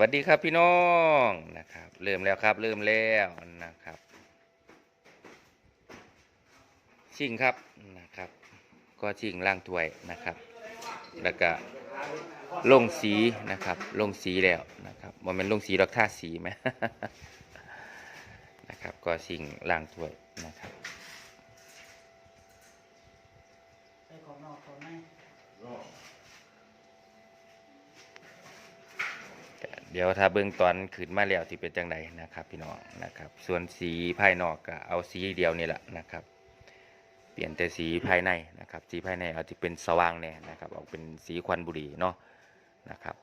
วัสดีครับพี่น้องนะครับ เริ่มแล้วครับเริ่มแล้วนะครับ ชิงครับนะครับ ก็ชิงล่างถ้วยนะครับ แล้วก็ลงสีนะครับ ลงสีแล้วนะครับว่ามันลงสีดอกท่าสีไหมนะครับ ก็ชิงล่างถ้วยนะครับ เดี๋ยวถ้าเบื้องตอนขึ้นมาแล้วที่เป็นจังใดนะครับพี่น้องนะครับ ส่วนสีภายนอกก็เอาสีเดียวนี่แหละนะครับ เปลี่ยนแต่สีภายในนะครับ สีภายในเอาที่เป็นสว่างแน่นะครับ ออกเป็นสีควันบุหรี่เนาะนะครับ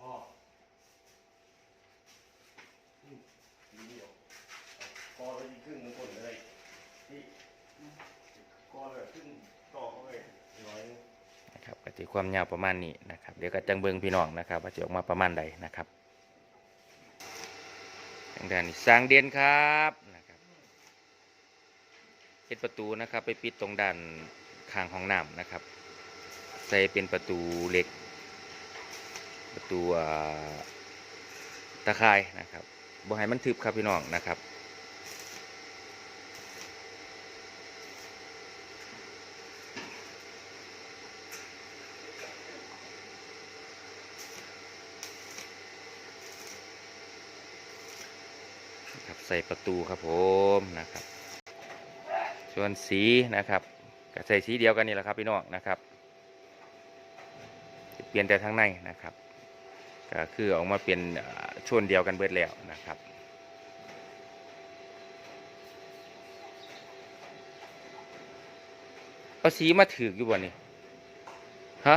พ่ออืมทีเดียวกอเลยครึ่งมันคนเลยที่กอเลยครึ่งต่อเข้าไปร้อยนึง นะ ความยาวประมาณนี้นะครับ เดี๋ยวก็จังเบิงพี่น้องนะครับว่าจะออกมาประมาณใดนะครับทางด้านนี้สร้างเดียนครับนะครับเฮ็ดประตูนะครับไปปิดตรงด้านข้างห้องน้ำนะครับ ใส่เป็นประตูเหล็ก ประตูตะข่ายนะครับบ่ให้มันทึบครับพี่น้องนะครับ นะครับใส่ประตูครับผมนะครับ ส่วนสีนะครับก็ใส่สีเดียวกันนี่แหละครับพี่น้องนะครับเปลี่ยนแต่ทางในนะครับก็คือออกมาเป็นเอ่อชนเดียวกันเบิดแล้วนะครับเอาสีมาถืออยู่บ่นี่ฮะ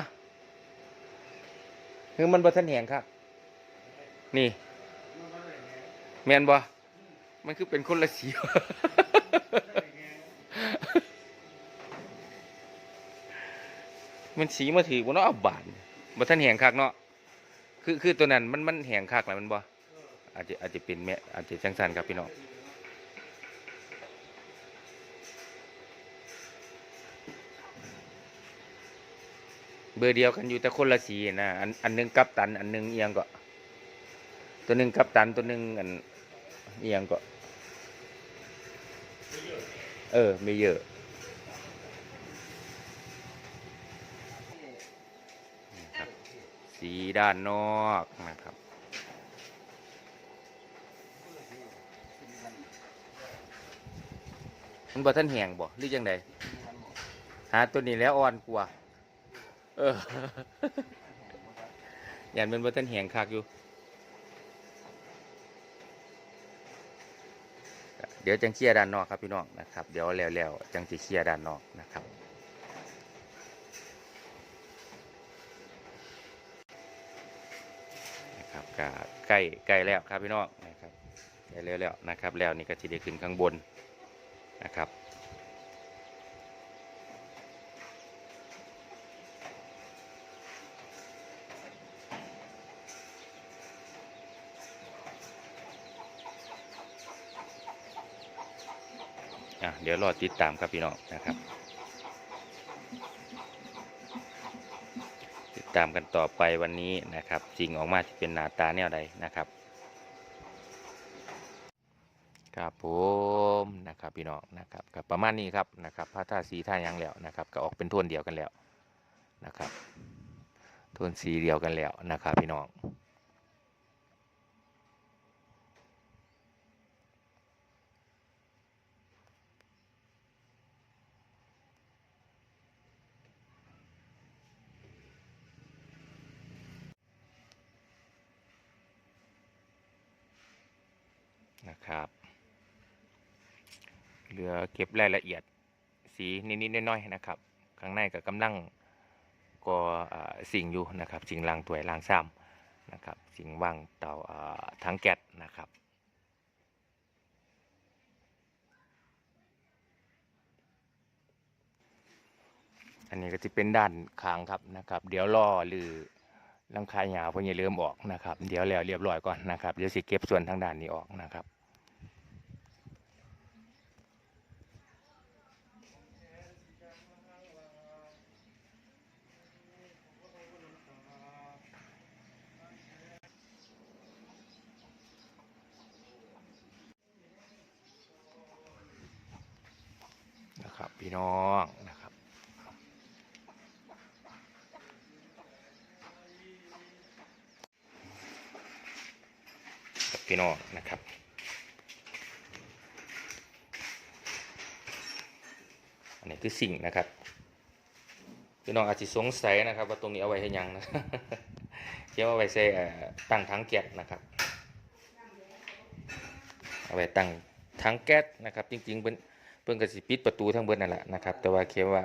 คือมันบ่ทันแหงครับ นี่ แมนบ่ มันคือเป็นคนละสีมันสีมาถือบ่เนาะบานบ่ทันแหงคักเนาะคือคือตัวนั้นมันมันแหงคักแหละมันบ่อาจจะอาจจะเป็นแม่อาจจะจังสันครับพี่น้องเบอร์เดียวกันอยู่แต่คนละสีนะอันอันหนึงกัปตัน อันหนึงเอียงก็ ตัวหนึ่งกัปตันตัวหนึ่งอันเอียงก็ เออ ไม่เยอะนะครับสีด้านนอกนะครับมันบ่ท่านแหงบ่หรือยังไงหาตัวนี้แล้วอ่อนกว่า เออยันมันบ่ท่านแหงคักอยู่ เดี๋ยวจังเคลียร์ด้านนอกครับพี่น้องนะครับ เดี๋ยวแล้วๆจังจะเคลียร์ด้านนอกนะครับนะครับก็ใกล้ใกล้แล้วครับพี่น้องนะครับใกล้แล้วแล้วนะครับ แล้วนี่ก็จะได้ขึ้นข้างบนนะครับ อะเดี๋ยวรอติดตามครับพี่น้องนะครับ ติดตามกันต่อไปวันนี้นะครับสิ่งออกมาที่เป็นหน้าตาแนวใดนะครับครับผมนะครับพี่น้องนะครับกับประมาณนี้ครับนะครับผ้าท่าสีท่ายังแล้วนะครับก็ออกเป็นโทนเดียวกันแล้วนะครับโทนสีเดียวกันแล้วนะครับพี่น้อง นะครับ เหลือเก็บรายละเอียดสีนิดๆน้อยๆนะครับ ข้างในก็กำลังก็อ่าสิ่งอยู่นะครับ สิ่งลางถวยลางซ้ำนะครับ สิ่งว่างเตาอ่าถังแก๊สนะครับอันนี้ก็จะเป็นด้านข้างครับนะครับ เดี๋ยวรอหรือลังคายหยาพวกนี้เริ่มออกนะครับ เดี๋ยวแล้วเรียบร้อยก่อนนะครับเดี๋ยวสิเก็บส่วนทางด้านนี้ออกนะครับ พี่น้องนะครับ พี่น้องนะครับอันนี้คือสิ่งนะครับพี่น้องอาจจะสงสัยนะครับ ว่าตรงนี้เอาไว้ให้ยังนะเกี่ยวเอาไว้ใส่ตั้งถังแก๊สนะครับ เอาไว้ตั้งถังแก๊สนะครับ จริงๆเพิ่น เพิ่นก็สิปิดประตูทั้งเบิดนั่นแหละนะครับแต่ว่าเขียนว่า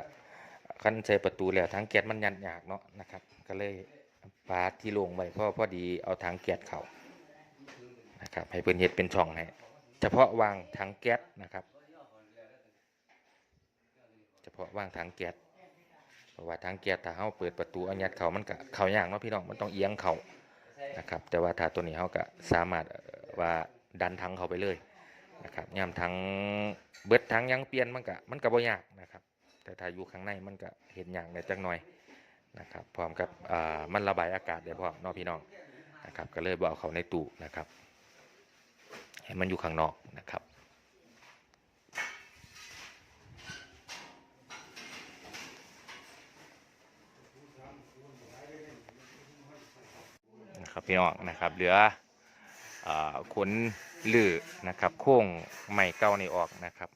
คันใช้ประตูแล้วถังแก๊สมันยันยากเนาะนะครับ ก็เลยปาดที่โล่งไว้พราะพอดีเอาถังแก๊สเขานะครับให้เพิ่นเฮ็ดเป็นช่องให้เฉพาะวางถังแก๊สนะครับ เฉพาะวางถังแก๊สเพราะว่าถังแก๊สถ้าเฮาเปิดประตูเอายัดเขามันก็เขายากเนาะพี่น้องมันต้องเอียงเขานะครับ แต่ว่าถ้าตัวนี้เฮาก็สามารถว่าดันถังเขาไปเลย นะครับยามถังเบิดถังยังเปลี่ยนมันก็มันก็บ่ยากนะครับ แต่ถ้าอยู่ข้างในมันก็เห็นอย่ากได้จักหน่อยนะครับพร้อมกับอ่ามันระบายอากาศได้พร้อมนาะพี่น้องนะครับ ก็เลยบ่เอาเขาในตู้นะครับให้มันอยู่ข้างนอกนะครับนะครับพี่น้องนะครับเหลือ ขนลือนะครับ โค้งใหม่เก่านี่ออกนะครับ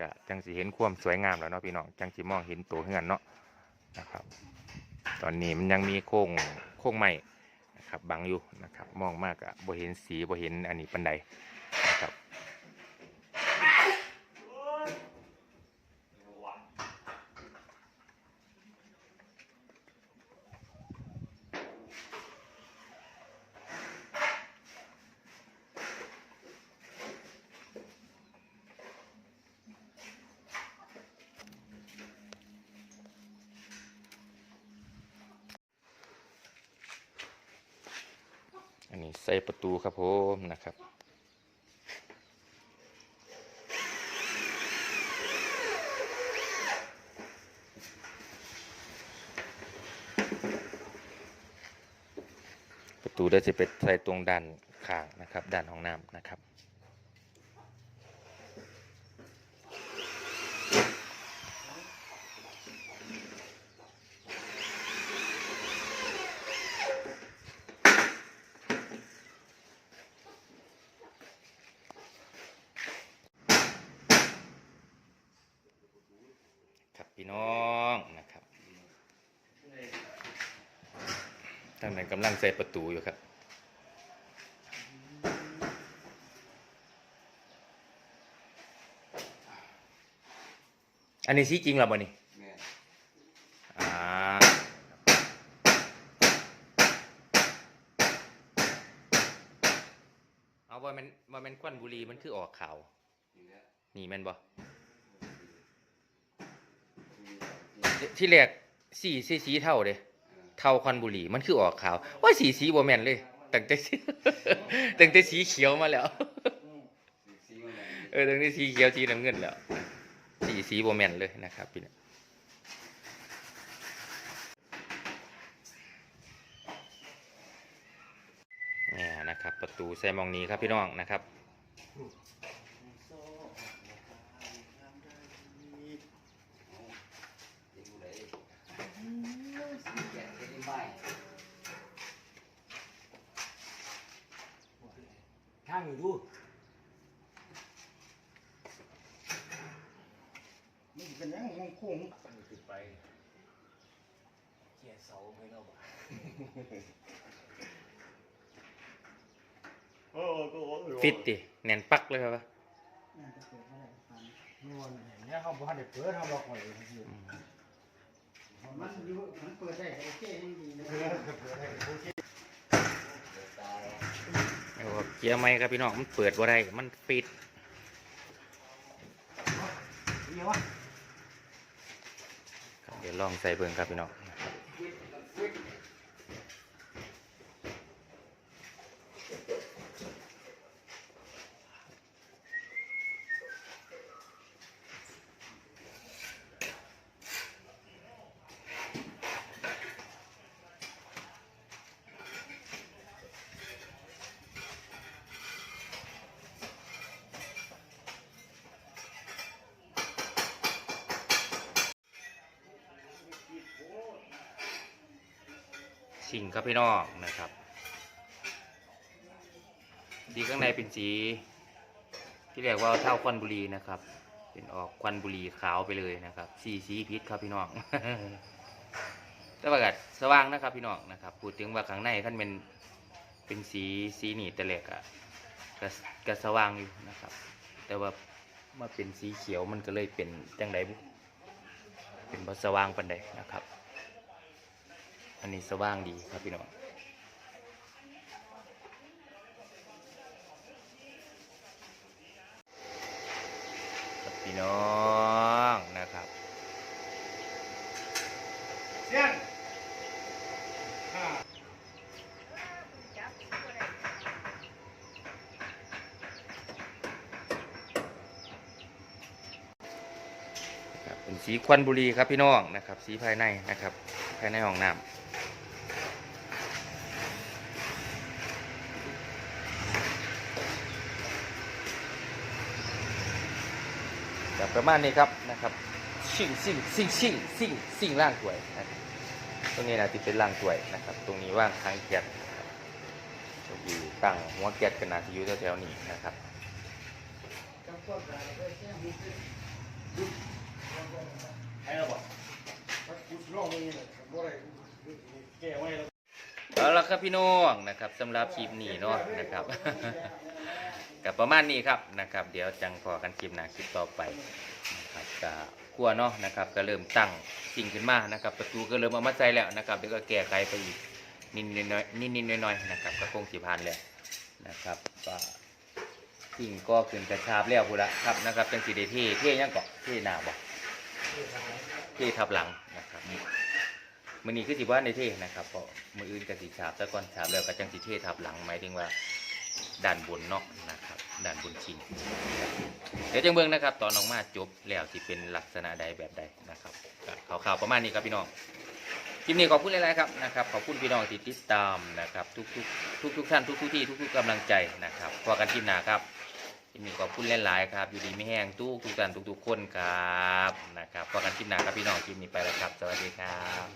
ก็จังสีเห็นความสวยงามแล้วเนาะพี่น้องจังสีมองเห็นตัวเฮือนเนาะนะครับ ตอนนี้มันยังมีโค้งโค้งใหม่นะครับบังอยู่นะครับ มองมากอะบ่เห็นสีบ่เห็นอันนี้ปันใดนะครับ ใส่ประตูครับผมนะครับประตูได้จะเป็นใส่ตรงด้านข้างนะครับ ด้านห้องน้ำนะครับ พี่น้องนะครับท่านนั้นกำลังใส่ประตูอยู่ครับอันนี้สีจริงเหรอบ่นี่แม่อ่าเอาว่ามันว่ามันควันบุหรีมันคือออกขาวนี่แหละนี่แม่นบ่ ที่ที่แรกสีสีสีเท่าเด้เท่าควันบุหรี่มันคือออกขาวว่าสีสีบ่แม่นเลยตั้งแต่ตั้งแต่สีเขียวมาแล้วสีมันแหละเออตั้งแต่สีเขียวสีน้ำเงินแล้วสีสีบ่แม่นเลยนะครับพี่น้องเนี่ยนะครับ ประตูใส่มองนี้ครับพี่น้องนะครับ โซ่ ดูเลยแกะที่ไม้ ทางอยู่ดู มันสิ เป็นหยังงงคุ้งขึ้นไปเกียเสาไปแล้วบ่โอ้ก็โอ้ยฟิตดิแน่นปักเลยครับวะน่าจะเปิดบ่ได้ฟันนวลเนี่ยเขาบ่ทันได้เปิดเขาล็อกไว้อยู่อืมมันอยู่มันเปิดได้โอเคยังดีนะเปิดให้โอเคตายเอาว่าเกียร์ไม่ครับพี่น้องมันเปิดบ่ได้มันปิดเดี๋ยววะครับเดี๋ยว ลองใส่เบิ่งครับพี่น้อง ชิงครับพี่น้องนะครับสีข้างในเป็นสี ที่เรียกว่าเท่าควันบุรีนะครับ เป็นออกควันบุรีขาวไปเลยนะครับ สีสีพิษครับพี่น้องแต่ว่าก็สว่างนะครับพี่น้องนะครับพูดถึงว่าข้างในท่านเป็นเป็นสีสีหนี่แต่แรกอะก็ก็สว่างอยู่นะครับ แต่ว่ามาเป็นสีเขียวมันก็เลยเป็นจังไดบุเป็นบ่สว่างปันใดนะครับ อันนี้สว่างดีครับพี่น้องครับพี่น้องนะครับเสียงห้าครับเป็นสีควันบุหรีครับพี่น้องนะครับ สีภายในนะครับ ภายในห้องน้ำแบบ ประมาณนี้ครับนะครับชิ่งชิ่งชิ่งชิ่งชิ่งชิ่งล่างถวยนะครับตรงนี้นะที่เป็นล่างถวยนะครับ ตรงนี้ว่างทางแก๊สนะครับตรงนี้ตั้งหัวแก๊สกันนาที่อยู่แถวๆนี้นะครับเราไปแค่หูตึ๊ดให้เราบอกกูลองนี่เลยบ่ได้แก้ไว้แล้วเอาละครับพี่น้องนะครับสำหรับคลิปนี้เนาะนะครับ กับประมาณนี้ครับนะครับ เดี๋ยวจังพอกันคลิปหน้าคลิปต่อไปนะครับก็ครัวเนาะนะครับ ก็เริ่มตั้งสิ่งขึ้นมานะครับ ประตูก็เริ่มเอามาใส่แล้วนะครับเดี๋ยวก็แก้ไขไปอีกนิดน้อยๆนิดๆหน้อยๆนะครับก็คงสิผ่านแล้วนะครับก็สิ่งก็ขึ้นกระชาบแล้วพูละครับนะครับเป็นสีเดเท่เท่ยังเกาะเท่หน้าบ่เท่ทับหลังนะครับมือนี้คือสิว่าในเท่นะครับเพราะมืออื่นกับสีฉาบแต่ก่อนฉาบแล้วก็จังสีเท่ทับหลังหมายถึงว่า ด้านบนเนาะนะครับด้านบนชิงเดี๋ยวจังเบิ่งนะครับ ตอนออกมาจบแล้วสิเป็นลักษณะใดแบบใดนะครับข่าวๆประมาณนี้ครับพี่น้องคลิปนี้ขอบคุณหลายๆครับนะครับขอบคุณพี่น้องที่ติดตามนะครับทุกๆทุกๆท่านทุกๆที่ทุกๆกำลังใจนะครับพอกันคลิปหน้าครับคลิปนี้ขอบคุณหลายๆครับ อยู่ดีไม่แห้งทุกทุกท่านทุกๆคนครับนะครับพอกันคลิปหน้าครับพี่น้องคลิปนี้ไปแล้วครับ สวัสดีครับ